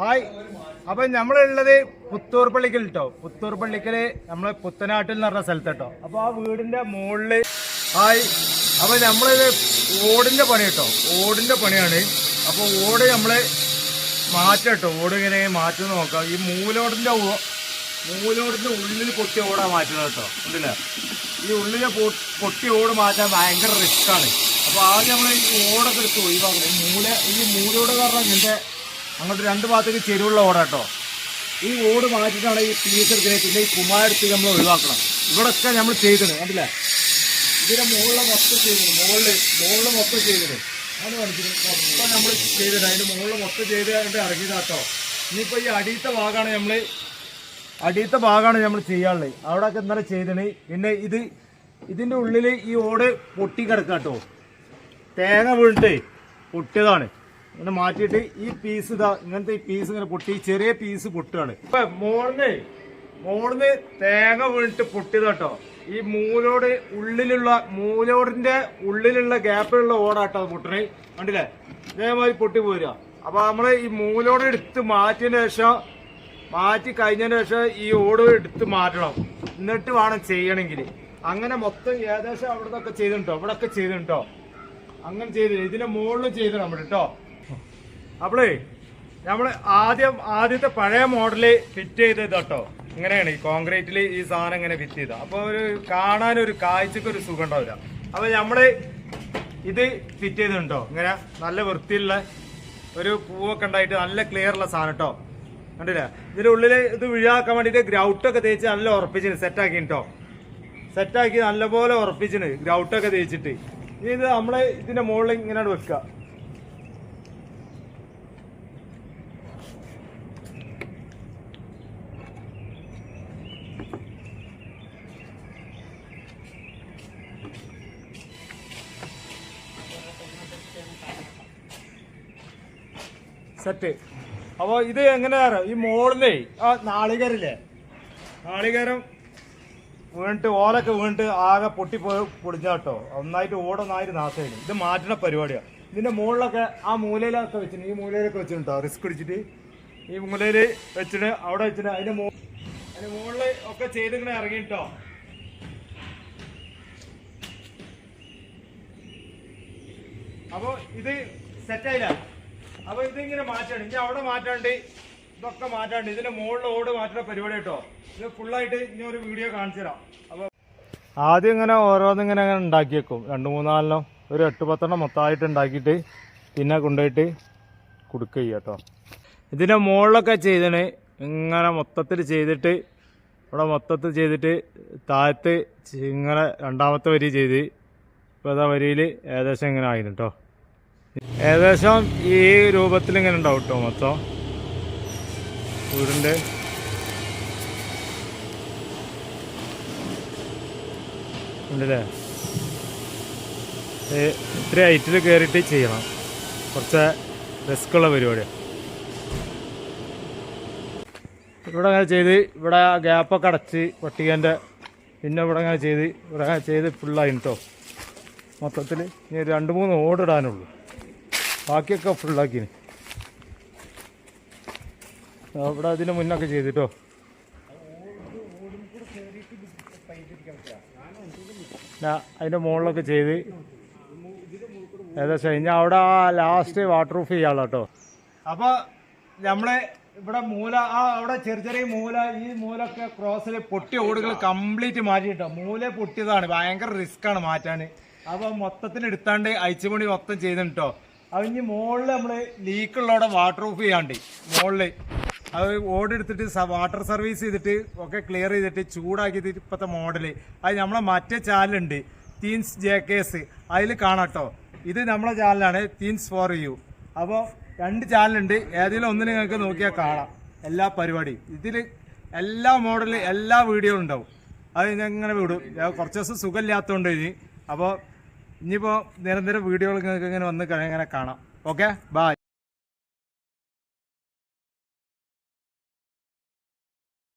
Hi. അപ്പൊ നമ്മളുള്ളത് പുത്തൂർ പള്ളിക്കൽ കേട്ടോ പുത്തൂർ പള്ളിക്കൽ നമ്മളെ പുത്തനാട്ടിൽ എന്ന് പറഞ്ഞ സ്ഥലത്ത് കേട്ടോ അപ്പൊ ആ വീടിന്റെ മുകളിൽ ഹായ്. അപ്പൊ നമ്മളിത് ഓടിന്റെ പണി കേട്ടോ ഓടിന്റെ പണിയാണ്. അപ്പൊ ഓട് നമ്മൾ മാറ്റം കേട്ടോ ഓട് ഇങ്ങനെ മാറ്റി നോക്കാം. ഈ മൂലോടിന്റെ മൂലോടിന്റെ ഉള്ളിൽ പൊട്ടി ഓടാ മാറ്റുന്നത് കേട്ടോ ഉണ്ടല്ലേ? ഈ ഉള്ളിലെ പൊട്ടി ഓട് മാറ്റാൻ ഭയങ്കര റിസ്ക് ആണ്. അപ്പൊ ആദ്യം നമ്മൾ ഈ ഓടൊക്കെ എടുത്ത് ഒഴിവാക്കണം. മൂല ഈ മൂലോട് കാരണം ഇതിന്റെ അങ്ങോട്ട് രണ്ട് ഭാഗത്തേക്ക് ചെരുവുള്ള ഓടാട്ടോ ഈ ഓട് മാറ്റിയിട്ടാണ് ഈ ടീച്ചർ പിന്നെ ഈ കുമാരത്തി നമ്മൾ ഒഴിവാക്കണം. ഇവിടൊക്കെ നമ്മൾ ചെയ്തത് കണ്ടില്ലേ? ഇതിന്റെ മുകളിലെ മൊത്തം ചെയ്തത് മുകളിൽ മുകളിൽ മൊത്തം ചെയ്തത് അത് കാണിച്ചിട്ടുണ്ട് മൊത്തം നമ്മൾ ചെയ്തത് അതിന്റെ മുകളിൽ മൊത്തം ചെയ്ത് ഇറങ്ങിയതാട്ടോ ഇനിയിപ്പോ ഈ അടിയത്തെ ഭാഗമാണ് നമ്മൾ അടിയത്തെ ഭാഗമാണ് നമ്മൾ ചെയ്യാനുള്ളത്. അവിടെയൊക്കെ ഇന്നലെ ചെയ്തത് പിന്നെ ഇത് ഇതിന്റെ ഉള്ളിൽ ഈ ഓട് പൊട്ടി കിടക്കാട്ടോ തേങ്ങ വീണിട്ട് പൊട്ടിയതാണ്. ഇങ്ങനെ മാറ്റിയിട്ട് ഈ പീസ് ഇതാ ഇങ്ങനത്തെ ഈ പീസ് ഇങ്ങനെ പൊട്ടി ചെറിയ പീസ് പൊട്ടുകയാണ്. ഇപ്പൊ മോളിന് മോളിന് തേങ്ങ വീണിട്ട് പൊട്ടിയതാട്ടോ ഈ മൂലോട് ഉള്ളിലുള്ള മൂലോടിന്റെ ഉള്ളിലുള്ള ഗ്യാപ്പിലുള്ള ഓടാട്ടോ പൊട്ടണേ. കണ്ടില്ലേ? ഇതേമാതിരി പൊട്ടി പോരുക. അപ്പൊ നമ്മൾ ഈ മൂലോട് എടുത്ത് മാറ്റിയതിന് ശേഷം മാറ്റി കഴിഞ്ഞതിന് ശേഷം ഈ ഓട് എടുത്ത് മാറ്റണം. എന്നിട്ട് വേണം ചെയ്യണമെങ്കിൽ അങ്ങനെ മൊത്തം ഏകദേശം അവിടെ നിന്നൊക്കെ ചെയ്തിട്ടുണ്ടോ? ഇവിടെ ഒക്കെ ചെയ്തിട്ടുണ്ടോ? അങ്ങനെ ചെയ്തില്ല. ഇതിന്റെ മുകളിൽ ചെയ്തിട്ടുണ്ട് കേട്ടോ അപ്പളേ നമ്മൾ ആദ്യം ആദ്യത്തെ പഴയ മോഡൽ ഫിറ്റ് ചെയ്ത് ഇതട്ടോ ഇങ്ങനെയാണ് ഈ കോൺക്രീറ്റിൽ ഈ സാധനം ഇങ്ങനെ ഫിറ്റ് ചെയ്ത അപ്പൊ ഒരു കാണാൻ ഒരു കാഴ്ചക്ക് ഒരു സുഖം ഉണ്ടാവില്ല അപ്പൊ നമ്മൾ ഇത് ഫിറ്റ് ചെയ്തിട്ടുണ്ടോ ഇങ്ങനെ നല്ല വൃത്തിയുള്ള ഒരു പൂവൊക്കെ ഉണ്ടായിട്ട് നല്ല ക്ലിയർ ഉള്ള സാധനം കേട്ടോ. കണ്ടില്ലേ? ഇതിന്റെ ഉള്ളിൽ ഇത് വീഴാക്കാൻ വേണ്ടിട്ട് ഗ്രൗട്ടൊക്കെ തേച്ച് നല്ല ഉറപ്പിച്ചിന് സെറ്റാക്കി കേട്ടോ. സെറ്റാക്കി നല്ലപോലെ ഉറപ്പിച്ചിന് ഗ്രൗട്ടൊക്കെ തേച്ചിട്ട്. ഇനി ഇത് നമ്മൾ ഇതിന്റെ മുകളിൽ ഇങ്ങനെ വെക്കുക. സെറ്റ് അപ്പൊ ഇത് എങ്ങനെയാ ഈ മോളിലേ ആ നാളികേരില്ലേ നാളികരം വീണിട്ട് ഓലൊക്കെ വീണിട്ട് ആകെ പൊട്ടിപ്പോയി പൊടിഞ്ഞാട്ടോ ഒന്നായിട്ട് ഓടൊന്നായിട്ട് നാശമായി ഇത് മാറ്റണ പരിപാടിയാണ് ഇതിന്റെ മുകളിലൊക്കെ ആ മൂലയിലൊക്കെ വെച്ചിട്ടുണ്ട് ഈ മൂലയിലൊക്കെ വെച്ചിട്ടുണ്ടോ റിസ്ക് പിടിച്ചിട്ട് ഈ മൂലയിൽ വെച്ചിട്ട് അവിടെ വെച്ചിട്ട് അതിന്റെ മോ അതിന്റെ മുകളിൽ ഒക്കെ ചെയ്തിങ്ങനെ ഇറങ്ങിട്ടോ? അപ്പൊ ഇത് സെറ്റായില്ല അപ്പൊ ഇതിങ്ങനെ മാറ്റാണ്. ഇനി അവിടെ മാറ്റാണ്ട് ഇതൊക്കെ മാറ്റാണ്ട് ഇതിന്റെ മുകളിൽ ഓട് മാറ്റുന്ന പരിപാടി കേട്ടോ. ഇത് ഫുള്ളായിട്ട് ഇനി ഒരു വീഡിയോ കാണിച്ചു തരാം. അപ്പൊ ആദ്യം ഇങ്ങനെ ഓരോന്നിങ്ങനെ അങ്ങനെ ഉണ്ടാക്കി വെക്കും രണ്ട് മൂന്നാലെണ്ണം ഒരു എട്ട് പത്തെണ്ണം മൊത്തമായിട്ട് ഉണ്ടാക്കിയിട്ട് പിന്നെ കൊണ്ടുപോയിട്ട് കൊടുക്കുക ചെയ്യാം കേട്ടോ. ഇതിന്റെ മുകളിലൊക്കെ ചെയ്തണ് ഇങ്ങനെ മൊത്തത്തിൽ ചെയ്തിട്ട് ഇവിടെ മൊത്തത്തിൽ ചെയ്തിട്ട് താഴത്ത് ഇങ്ങനെ രണ്ടാമത്തെ വരി ചെയ്ത് ഇപ്പോൾ അതാ വരിയിൽ ഏകദേശം ഇങ്ങനെ ആയിരുന്നു കേട്ടോ ഏകദേശം ഈ രൂപത്തിൽ ഇങ്ങനെ ഉണ്ടാവും കേട്ടോ മൊത്തം. വീടിന്റെ ഉണ്ടല്ലേ? ഇത്ര ഹൈറ്റിൽ കയറിയിട്ട് ചെയ്യണം. കുറച്ച് റിസ്ക് ഉള്ള പരിപാടിയാണ് ഇവിടെ അങ്ങനെ ചെയ്ത് ഇവിടെ ഗ്യാപ്പൊക്കെ അടച്ച് പട്ടികന്റെ പിന്നെ ഇവിടെ അങ്ങനെ ചെയ്ത് ഇവിടെ അങ്ങനെ ചെയ്ത് ഫുള്ളായി കേട്ടോ മൊത്തത്തിൽ ഇനി ഒരു രണ്ട് മൂന്ന് ഓടിടാനുള്ളൂ ബാക്കിയൊക്കെ ഫുള്ളാക്കിന് അവിടെ അതിന് മുന്നൊക്കെ ചെയ്തിട്ടോ അതിന്റെ മുകളിലൊക്കെ ചെയ്ത് ഏകദേശം ഇനി അവിടെ ലാസ്റ്റ് വാട്ടർ പ്രൂഫ് ചെയ്യാളോ കേട്ടോ നമ്മളെ നമ്മൾ ഇവിടെ മൂല ആ അവിടെ ചെറിയ ചെറിയ മൂല ഈ മൂലൊക്കെ ക്രോസിൽ പൊട്ടി ഓടുകൾ കംപ്ലീറ്റ് മാറ്റിട്ടോ മൂല പൊട്ടിയതാണ്. ഭയങ്കര റിസ്ക് ആണ് മാറ്റാൻ. അപ്പൊ മൊത്തത്തിന് എടുത്താണ്ട് അയച്ചുപണി മൊത്തം ചെയ്തിട്ടോ. അത് ഇനി മുകളിൽ നമ്മൾ ലീക്കുള്ളവിടെ വാട്ടർ പ്രൂഫ് ചെയ്യാണ്ട്. മുകളിൽ അത് ഓടെടുത്തിട്ട് വാട്ടർ സർവീസ് ചെയ്തിട്ട് ഒക്കെ ക്ലിയർ ചെയ്തിട്ട് ചൂടാക്കി ഇപ്പോഴത്തെ മോഡൽ. അത് നമ്മളെ മറ്റേ ചാനലുണ്ട് തീൻസ് ജെ കേസ് അതിൽ കാണാട്ടോ ഇത് നമ്മളെ ചാനലാണ് തീൻസ് ഫോർ യു അപ്പോൾ രണ്ട് ചാനലുണ്ട്. ഏതെങ്കിലും ഒന്ന് നിങ്ങൾക്ക് നോക്കിയാൽ കാണാം. എല്ലാ പരിപാടിയും. ഇതിൽ എല്ലാ മോഡലും എല്ലാ വീഡിയോ ഉണ്ടാവും. അത് ഞാൻ ഇങ്ങനെ വിടും. കുറച്ച് ദിവസം സുഖമില്ലാത്തതുകൊണ്ട് ഇനി. അപ്പോൾ ഇനിയിപ്പോൾ നിരന്തരം വീഡിയോകൾ നിങ്ങൾക്ക് ഇങ്ങനെ വന്ന് ഇങ്ങനെ കാണാം. Okay bye